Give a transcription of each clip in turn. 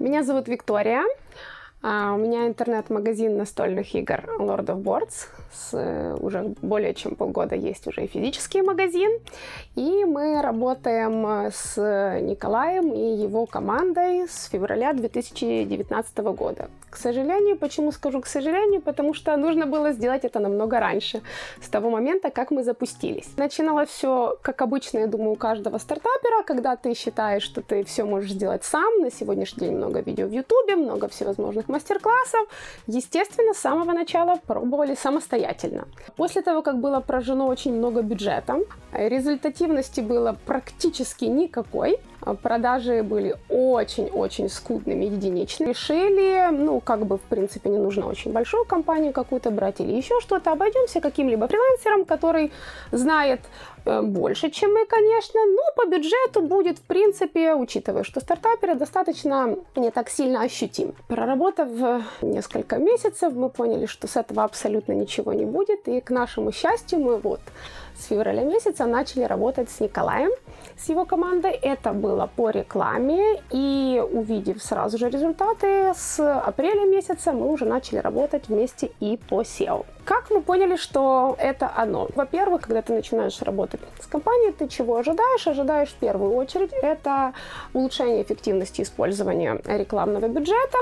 Меня зовут Виктория. А, у меня интернет-магазин настольных игр Lord of Boards. С, э, уже более чем полгода есть уже и физический магазин. И мы работаем э, с Николаем и его командой с февраля 2019 года. К сожалению, почему скажу к сожалению? Потому что нужно было сделать это намного раньше, с того момента, как мы запустились. Начиналось все, как обычно, я думаю, у каждого стартапера, когда ты считаешь, что ты все можешь сделать сам. На сегодняшний день много видео в YouTube, много всевозможных мастер-классов, естественно, с самого начала пробовали самостоятельно. После того, как было прожжено очень много бюджета, результативности было практически никакой, продажи были очень-очень скудными, единичными. Решили, ну, как бы, в принципе, не нужно очень большую компанию какую-то брать или еще что-то, обойдемся каким-либо фрилансером, который знает Э, больше, чем мы, конечно, но по бюджету будет, в принципе, учитывая, что стартаперы достаточно не так сильно ощутим. Проработав несколько месяцев, мы поняли, что с этого абсолютно ничего не будет, и к нашему счастью мы вот с февраля месяца начали работать с Николаем, с его командой. Это было по рекламе, и увидев сразу же результаты, с апреля месяца мы уже начали работать вместе и по SEO. Как мы поняли, что это оно? Во-первых, когда ты начинаешь работать с компанией, ты чего ожидаешь? Ожидаешь в первую очередь это улучшение эффективности использования рекламного бюджета,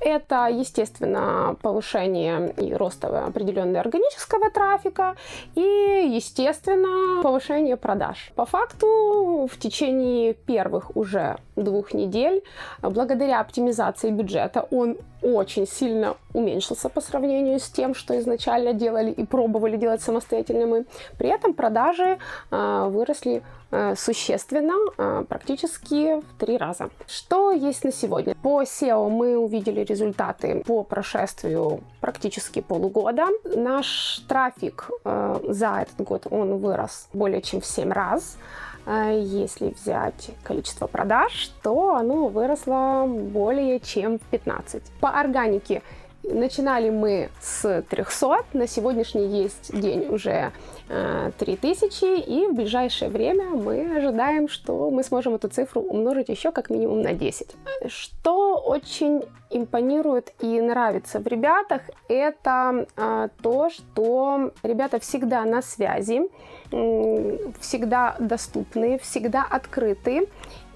это, естественно, повышение и рост определенного органического трафика и, естественно, повышение продаж. По факту, в течение первых уже двух недель, благодаря оптимизации бюджета, он очень сильно уменьшился по сравнению с тем, что изначально делали и пробовали делать самостоятельно мы. При этом продажи э, выросли э, существенно, э, практически в три раза. Что есть на сегодня? По SEO мы увидели результаты по прошествию практически полугода. Наш трафик за этот год он вырос более чем в 7 раз. Если взять количество продаж, то оно выросло более чем в 15. По органике Начинали мы с 300, на сегодняшний есть день уже 3000, э, и в ближайшее время мы ожидаем, что мы сможем эту цифру умножить еще как минимум на 10. Что очень импонирует и нравится в ребятах, это э, то, что ребята всегда на связи, всегда доступны, всегда открыты.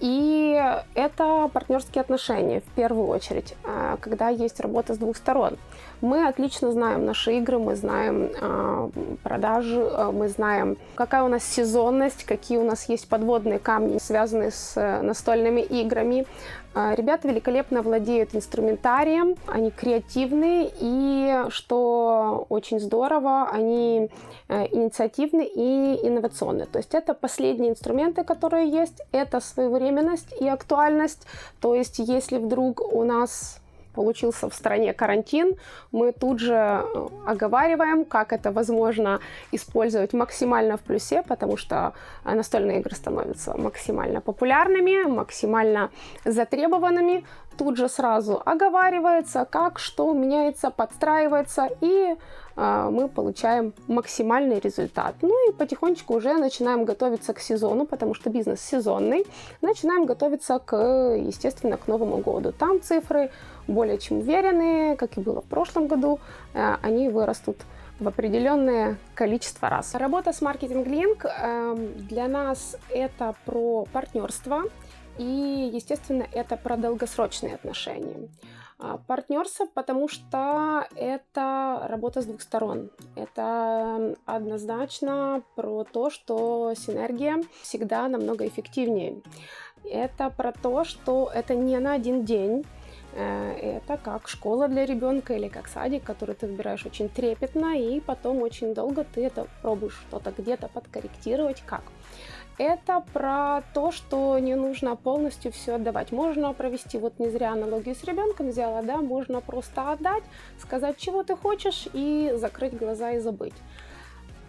И это партнерские отношения в первую очередь, э, когда есть работа с двух сторон. Мы отлично знаем наши игры, мы знаем э, продажи, э, мы знаем, какая у нас сезонность, какие у нас есть подводные камни, связанные с настольными играми. Ребята великолепно владеют инструментарием, они креативны и, что очень здорово, они инициативны и инновационны. То есть это последние инструменты, которые есть, это своевременность и актуальность. То есть если вдруг у нас получился в стране карантин, мы тут же э, оговариваем, как это возможно использовать максимально в плюсе, потому что настольные игры становятся максимально популярными, максимально затребованными. Тут же сразу оговаривается, как что меняется, подстраивается, и э, мы получаем максимальный результат. Ну и потихонечку уже начинаем готовиться к сезону, потому что бизнес сезонный. Начинаем готовиться к, естественно, к Новому году. Там цифры более чем уверенные, как и было в прошлом году, э, они вырастут в определенное количество раз. Работа с маркетинг линк эм, для нас это про партнерство и, естественно, это про долгосрочные отношения. А, партнерство, потому что это работа с двух сторон. Это однозначно про то, что синергия всегда намного эффективнее. Это про то, что это не на один день, Э, это как школа для ребенка или как садик, который ты выбираешь очень трепетно, и потом очень долго ты это пробуешь что-то где-то подкорректировать, как. Это про то, что не нужно полностью все отдавать. Можно провести, вот не зря аналогию с ребенком взяла, да, можно просто отдать, сказать, чего ты хочешь, и закрыть глаза и забыть.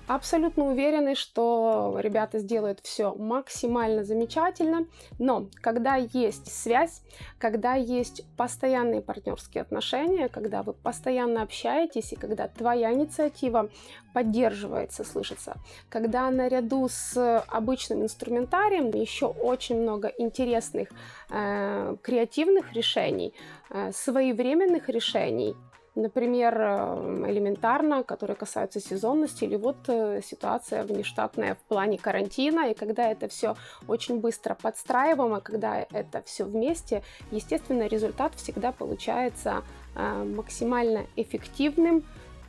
Абсолютно уверены, что ребята сделают все максимально замечательно, но когда есть связь, когда есть постоянные партнерские отношения, когда вы постоянно общаетесь и когда твоя инициатива поддерживается, слышится, когда наряду с обычным инструментарием еще очень много интересных э, креативных решений, э, своевременных решений, Например, эм, элементарно, которые касаются сезонности, или вот э, ситуация внештатная в плане карантина, и когда это все очень быстро подстраиваемо, когда это все вместе, естественно, результат всегда получается э, максимально эффективным,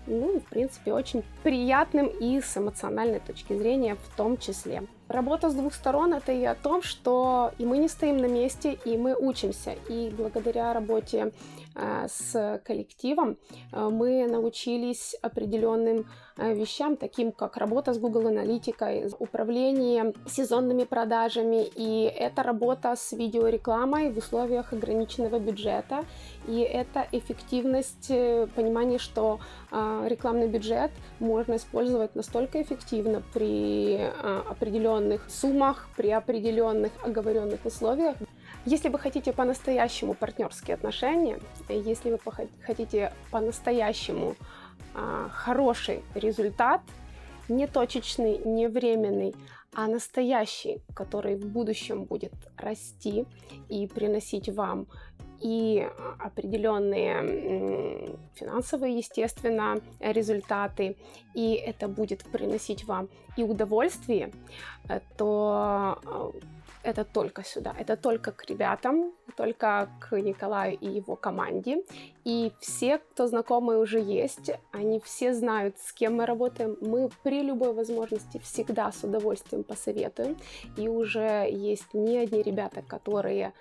ну, в принципе, очень приятным и с эмоциональной точки зрения в том числе. Работа с двух сторон это и о том, что и мы не стоим на месте, и мы учимся. И благодаря работе э, с коллективом э, мы научились определенным э, вещам, таким как работа с Google Аналитикой, управление сезонными продажами. И это работа с видеорекламой в условиях ограниченного бюджета. И это эффективность, понимание, что рекламный бюджет можно использовать настолько эффективно при определенном определенных суммах, при определенных оговоренных условиях. Если вы хотите по-настоящему партнерские отношения, если вы хотите по-настоящему а, хороший результат, не точечный, не временный, а настоящий, который в будущем будет расти и приносить вам и определенные финансовые, естественно, результаты, и это будет приносить вам и удовольствие, э, то э, это только сюда, это только к ребятам, только к Николаю и его команде. И все, кто знакомые уже есть, они все знают, с кем мы работаем. Мы при любой возможности всегда с удовольствием посоветуем. И уже есть не одни ребята, которые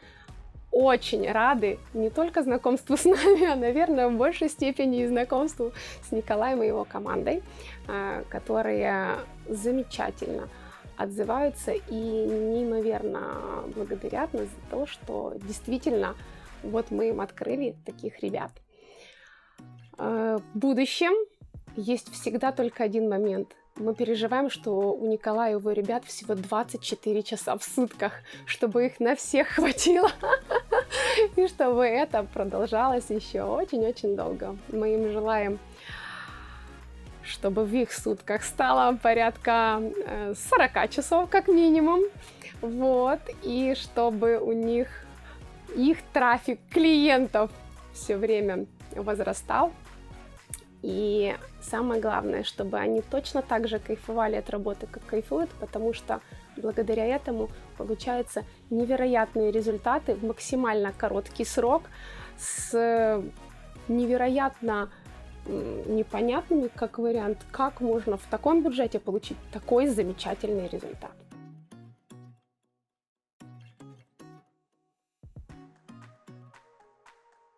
очень рады не только знакомству с нами, а, наверное, в большей степени и знакомству с Николаем и его командой, а, которые замечательно отзываются и неимоверно благодарят нас за то, что действительно вот мы им открыли таких ребят. А, в будущем есть всегда только один момент – мы переживаем, что у Николая и его ребят всего 24 часа в сутках, чтобы их на всех хватило. И чтобы это продолжалось еще очень-очень долго. Мы им желаем чтобы в их сутках стало порядка 40 э, часов как минимум. Вот. И чтобы у них их трафик клиентов все время возрастал, и самое главное, чтобы они точно так же кайфовали от работы, как кайфуют, потому что благодаря этому получаются невероятные результаты в максимально короткий срок с невероятно непонятными, как вариант, как можно в таком бюджете получить такой замечательный результат.